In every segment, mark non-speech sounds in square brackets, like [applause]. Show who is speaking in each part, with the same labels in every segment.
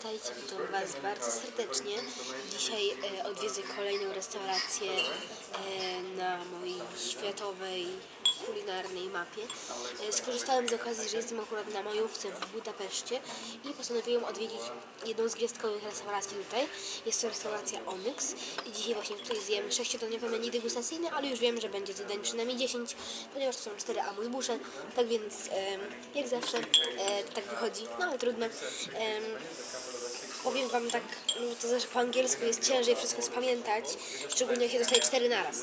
Speaker 1: Witajcie, witam Was bardzo serdecznie. Dzisiaj e, odwiedzę kolejną restaurację e, na mojej światowej kulinarnej mapie. E, Skorzystałem z okazji, że jestem akurat na majówce w Budapeszcie i postanowiłem odwiedzić jedną z gwiazdkowych restauracji tutaj. Jest to restauracja Onyx i dzisiaj właśnie tutaj zjem 6-dniowe menu degustacyjne, ale już wiem, że będzie to przynajmniej 10, ponieważ to są 4 amuzbusze, tak więc jak zawsze e, tak wychodzi, no ale trudno. Em, Powiem wam tak, no to znaczy po angielsku jest ciężej wszystko spamiętać, szczególnie jak się dostaje cztery naraz.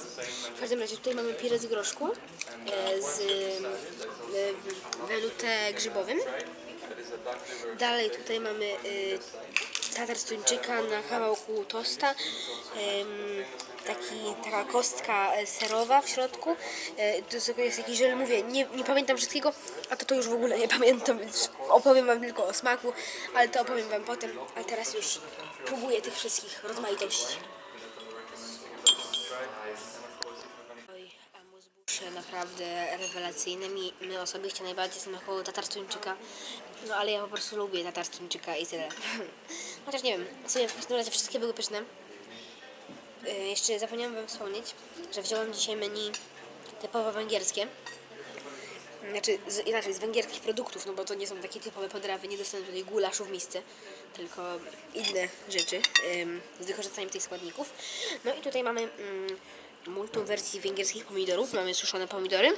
Speaker 1: W każdym razie tutaj mamy pirę z groszku e, z e, welute grzybowym. Dalej tutaj mamy e, tatar z tuńczyka na kawałku tosta. taki, taka kostka e, serowa w środku. E, to jest- jakiś żel, mówię, nie, nie pamiętam wszystkiego, a to to już w ogóle nie [laughs] pamiętam, więc opowiem wam tylko o smaku, ale to opowiem wam potem, a teraz już próbuję tych wszystkich rozmaitości. Naprawdę rewelacyjne. Mi, mi osobiście najbardziej smakowało tatar z tuńczyka. No ale ja po prostu lubię tatar z tuńczyka i tyle. [laughs] Chociaż nie wiem, w sumie w każdym razie wszystkie były pyszne. Y, Jeszcze zapomniałam wam wspomnieć, że wziąłem dzisiaj menu typowo węgierskie. Znaczy, z, inaczej, z węgierskich produktów, no bo to nie są takie typowe podrawy, nie dostanę tutaj gulaszu w misce, tylko inne rzeczy z wykorzystaniem tych składników. No i tutaj mamy ym, multum wersji węgierskich pomidorów. Mamy suszone pomidory,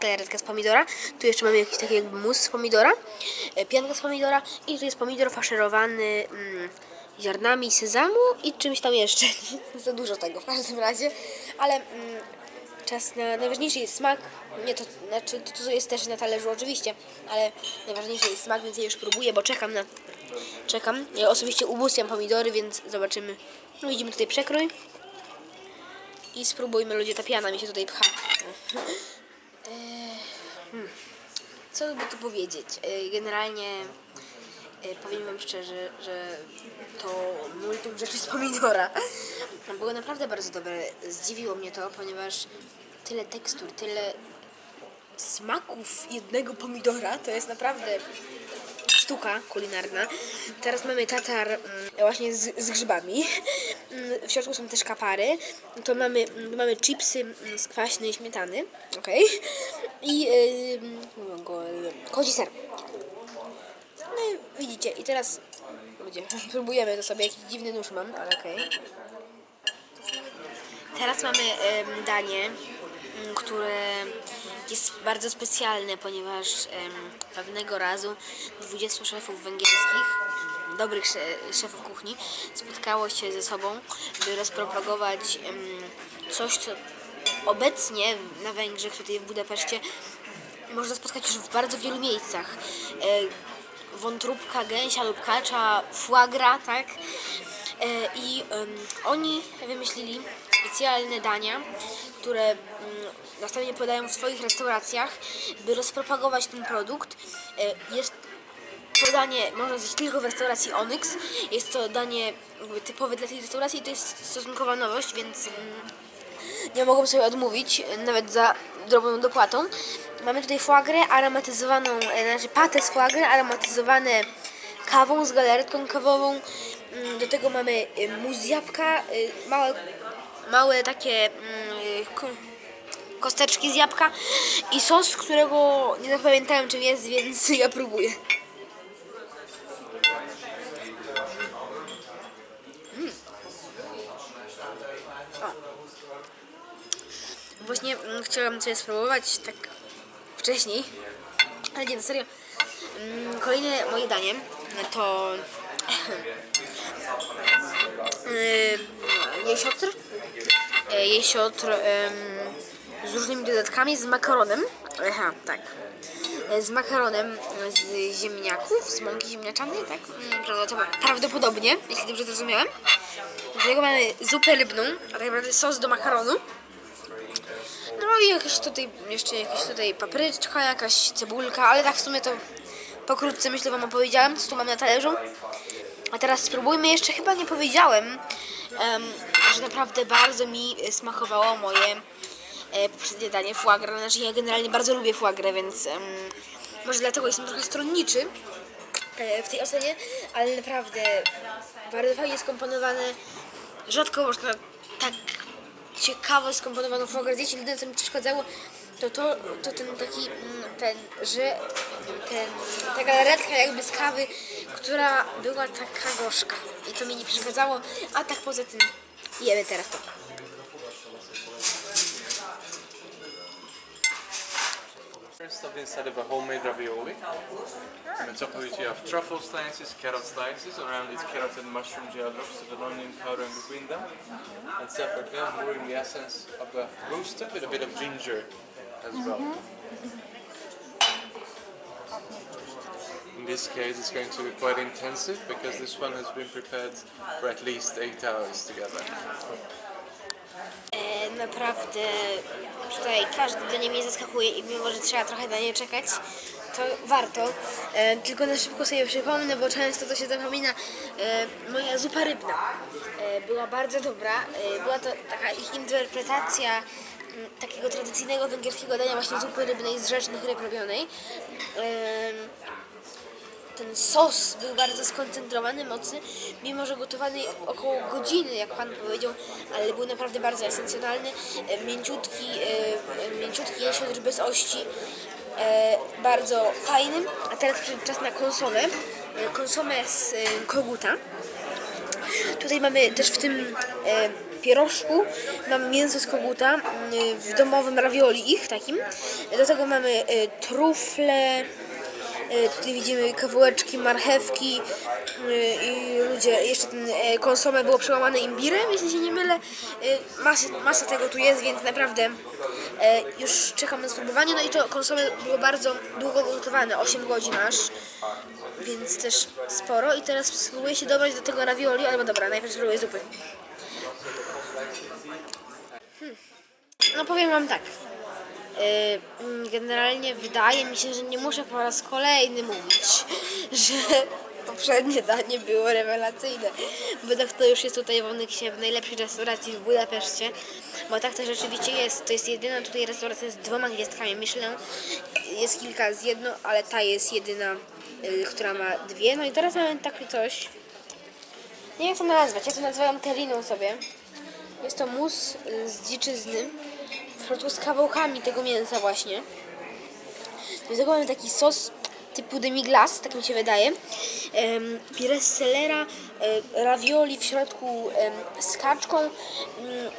Speaker 1: galaretka z pomidora, tu jeszcze mamy jakiś taki mus z pomidora, e, pianka z pomidora i tu jest pomidor faszerowany mm, ziarnami sezamu i czymś tam jeszcze. [laughs] Za dużo tego w każdym razie, ale mm, czas na najważniejszy jest smak. Nie to, znaczy to, to jest też na talerzu oczywiście, ale najważniejszy jest smak, więc ja już próbuję, bo czekam na czekam. Ja osobiście ubóstwiam pomidory, więc zobaczymy. Widzimy tutaj przekrój. I spróbujmy, ludzie, ta piana mi się tutaj pcha. Eee, hmm. Co by tu powiedzieć? Eee, Generalnie e, powiem wam szczerze, że to multum rzeczy z pomidora [laughs] było naprawdę bardzo dobre. Zdziwiło mnie to, ponieważ tyle tekstur, tyle smaków jednego pomidora to jest naprawdę sztuka kulinarna. Teraz mamy tatar mm, właśnie z, z grzybami. Mm, W środku są też kapary. To mamy, mm, mamy chipsy mm, z kwaśnej śmietany. okej. I yy, yy, kozi ser. No i widzicie, i teraz ludzie, [laughs] próbujemy to sobie, jakiś dziwny nóż mam, ale okej. Teraz mamy em, danie, które jest bardzo specjalne, ponieważ pewnego razu 20 szefów węgierskich, dobrych sze- szefów kuchni, spotkało się ze sobą, by rozpropagować coś, co obecnie na Węgrzech, tutaj w Budapeszcie, można spotkać już w bardzo wielu miejscach. E, wątróbka gęsia lub kacza, foie gras, tak? E, I oni wymyślili specjalne dania, które następnie podają w swoich restauracjach, by rozpropagować ten produkt. E, jest to danie można zjeść tylko w restauracji Onyx. Jest to danie jakby typowe dla tej restauracji i to jest stosunkowa nowość, więc mm, nie mogą sobie odmówić, nawet za drobną dopłatą. Mamy tutaj foie gras aromatyzowaną, e, znaczy patę z foie gras aromatyzowane kawą z galaretką kawową. Mm, Do tego mamy e, mus jabłka, e, małe, małe takie mm, ko- kosteczki z jabłka i sos, którego nie zapamiętałem czym jest, więc [laughs] ja próbuję. Właśnie mm, chciałam coś spróbować tak wcześniej, ale nie, na serio. Mm, Kolejne moje danie to [coughs] yy, jesiotr. Yy, Jesiotr z różnymi dodatkami, z makaronem. Aha, tak. Yy, Z makaronem z ziemniaków, z mąki ziemniaczanej, tak? Mm, prawdopodobnie- jeśli dobrze zrozumiałem. Do tego mamy zupę rybną, a tak naprawdę sos do makaronu. I jakieś tutaj, jeszcze jakaś tutaj papryczka, jakaś cebulka, ale tak w sumie to pokrótce myślę wam opowiedziałem, co tu mam na talerzu. A teraz spróbujmy, jeszcze chyba nie powiedziałem, em, że naprawdę bardzo mi smakowało moje e, poprzednie danie foie. Znaczy ja generalnie bardzo lubię foie więc em, może dlatego jestem trochę stronniczy e, w tej ocenie, ale naprawdę bardzo fajnie skomponowane rzadko można tak ciekawo skomponowaną fotografię zdjęć. Jedyne co mi przeszkadzało to, to, to ten taki, mm, ten, że ten, ta galaretka jakby z kawy, która była taka gorzka. I to mi nie przeszkadzało, a tak poza tym jemy teraz to.
Speaker 2: Stuffed inside of a homemade ravioli. And on top of it you have truffle slices, carrot slices, around it carrot and mushroom gel drops with an onion powder in between them. And separately I'm brewing the essence of a roaster with a bit of ginger as well. Mm-hmm. In this case it's going to be quite intensive because this one has been prepared for at least 8 hours together.
Speaker 1: E, naprawdę tutaj każde danie mnie zaskakuje i mimo, że trzeba trochę na nie czekać, to warto. E, tylko na szybko sobie przypomnę, bo często to się zapomina. E, moja zupa rybna e, była bardzo dobra. E, była to taka ich interpretacja m, takiego tradycyjnego węgierskiego dania właśnie zupy rybnej z rzecznych ryb robionej. E, ten sos był bardzo skoncentrowany, mocny, mimo że gotowany około godziny, jak pan powiedział, ale był naprawdę bardzo esencjonalny, e, mięciutki, e, mięciutki jesiotr bez ości, e, bardzo fajny. A teraz przyszedł czas na konsomę, konsomę z koguta. Tutaj mamy też w tym pierożku mamy mięso z koguta m, w domowym ravioli ich takim. Do tego mamy trufle, Tutaj widzimy kawałeczki marchewki e, i ludzie, jeszcze ten e, konsomę było przełamane imbirem, jeśli się nie mylę. E, Masa, tego tu jest, więc naprawdę e, już czekam na spróbowanie. No i to konsomę było bardzo długo gotowane, 8 godzin aż, więc też sporo. I teraz spróbuję się dobrać do tego ravioli, ale no dobra, najpierw spróbuję zupy. Hmm. No powiem wam tak. Yy, mm, Generalnie wydaje mi się, że nie muszę po raz kolejny mówić, [laughs] że poprzednie danie było rewelacyjne. Bo tak to już jest tutaj w Onyksie, w najlepszej restauracji w Budapeszcie. Bo tak to rzeczywiście jest. To jest jedyna tutaj restauracja z dwoma gwiazdkami Michelin. Jest kilka z jedną, ale ta jest jedyna, yy, która ma dwie. No i teraz mamy takie coś. Nie wiem jak to nazwać. Ja to nazywam teriną sobie. Jest to mus y, z dziczyzny. W środku z kawałkami tego mięsa właśnie. Do tego mamy taki sos typu demi-glace, tak mi się wydaje. Um, pire z selera, e, ravioli w środku em, z kaczką, mm,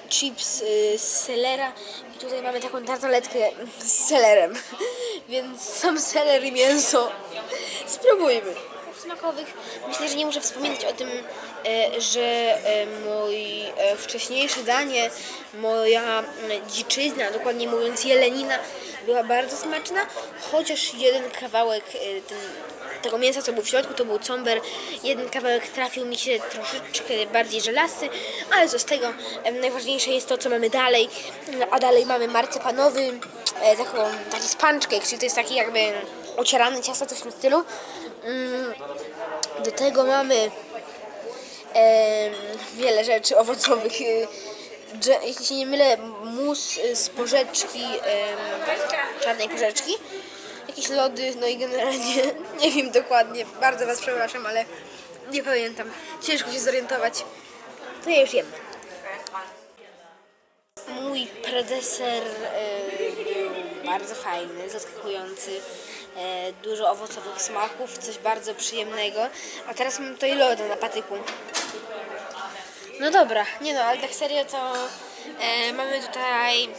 Speaker 1: chips y, z selera i tutaj mamy taką tartaletkę z selerem. [laughs] Więc sam seler i mięso. Spróbujmy smakowych. Myślę, że nie muszę wspominać o tym, że e, mój e, wcześniejsze danie, moja dziczyzna, dokładnie mówiąc jelenina, była bardzo smaczna, chociaż jeden kawałek e, ten, tego mięsa, co był w środku, to był comber. Jeden kawałek trafił mi się troszeczkę bardziej żelasty, ale co z tego, najważniejsze jest to, co mamy dalej. A dalej mamy marcepanowy, e, taką, taki sponge cake, czyli to jest taki jakby ocierane ciasto, coś w tym stylu. Mm, Do tego mamy wiele rzeczy owocowych. y, Jeśli się nie mylę, mus y, z porzeczki, czarnej porzeczki, jakieś lody, no i generalnie [laughs] nie wiem dokładnie, bardzo Was przepraszam, ale nie pamiętam. Ciężko się zorientować. To ja już jem. Mój predeser był bardzo fajny, zaskakujący. E, dużo owocowych smaków, coś bardzo przyjemnego. A teraz mam tutaj loda na patyku. No dobra, nie no, ale tak serio to e, mamy tutaj e,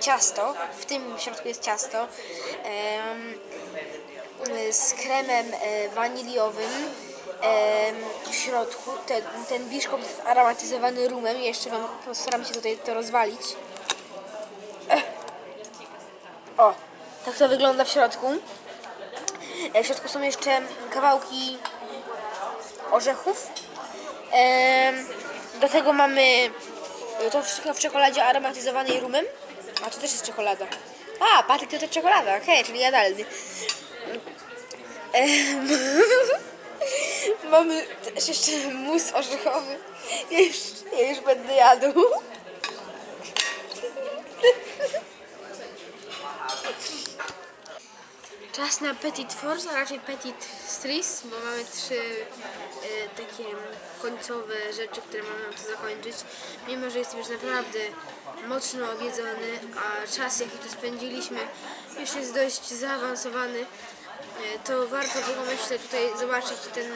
Speaker 1: ciasto. W tym środku jest ciasto. E, z kremem e, waniliowym em, w środku. Ten, ten biszkopt jest aromatyzowany rumem. Jeszcze Wam postaram się tutaj to rozwalić. Ech. O, tak to wygląda w środku. E, W środku są jeszcze kawałki orzechów. Do tego mamy e, to wszystko w czekoladzie aromatyzowanej rumem. A to też jest czekolada. A, patyk to też czekolada, okej, czyli jadalny. [laughs] Mamy też jeszcze mus orzechowy. Ja już, ja już będę jadł. Czas na Petit Force, a raczej Petit Stris, bo mamy trzy e, takie końcowe rzeczy, które mamy tu zakończyć. Mimo, że jestem już naprawdę mocno obiedzony, a czas jaki tu spędziliśmy już jest dość zaawansowany, e, to warto było myślę tutaj zobaczyć ten,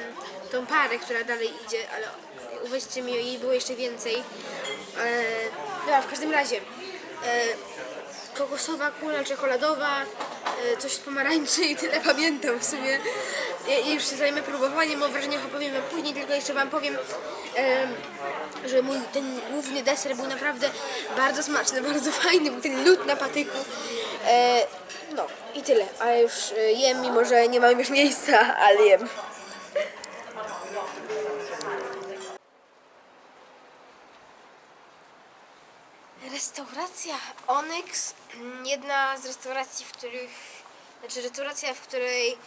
Speaker 1: tą parę, która dalej idzie, ale uwierzcie mi, jej było jeszcze więcej. E, w każdym razie e, kokosowa kula czekoladowa, coś z pomarańczy i tyle pamiętam w sumie. Ja już się zajmę próbowaniem, o wrażeniach opowiem wam później, tylko jeszcze wam powiem, że mój ten główny deser był naprawdę bardzo smaczny, [laughs] bardzo fajny, był ten lód na patyku. E, no i tyle, ale już e, jem, mimo że nie mam już miejsca, ale jem. Restauracja Onyx, mm, jedna z restauracji, w których, znaczy restauracja, w której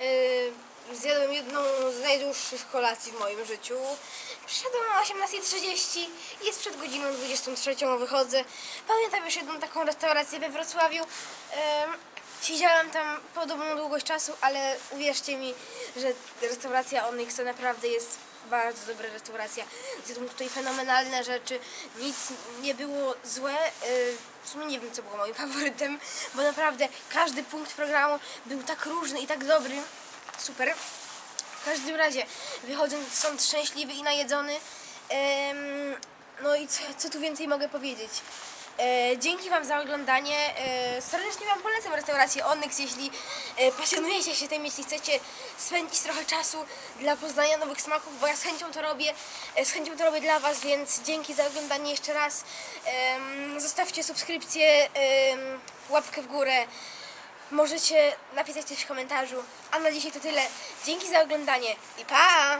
Speaker 1: yy, zjadłem jedną z najdłuższych kolacji w moim życiu. Przyszedłem o 18.30 i jest przed godziną 23 wychodzę. Pamiętam już jedną taką restaurację we Wrocławiu. Ym, Siedziałam tam podobną długość czasu, ale uwierzcie mi, że restauracja Onyx to naprawdę jest bardzo dobra restauracja. Zjadłem tutaj fenomenalne rzeczy, nic nie było złe. Yy, W sumie nie wiem, co było moim [laughs] faworytem, bo naprawdę każdy punkt programu był tak różny i tak dobry. Super. W każdym razie, wychodząc stąd szczęśliwy i najedzony. No i co, co tu więcej mogę powiedzieć? E, dzięki Wam za oglądanie. E, serdecznie Wam polecam restaurację Onyx, jeśli e, pasjonujecie się tym, jeśli chcecie spędzić trochę czasu dla poznania nowych smaków, bo ja z chęcią to robię, e, z chęcią to robię dla Was, więc dzięki za oglądanie jeszcze raz. Em, zostawcie subskrypcję, em, łapkę w górę. Możecie napisać coś w komentarzu. A na dzisiaj to tyle. Dzięki za oglądanie i pa!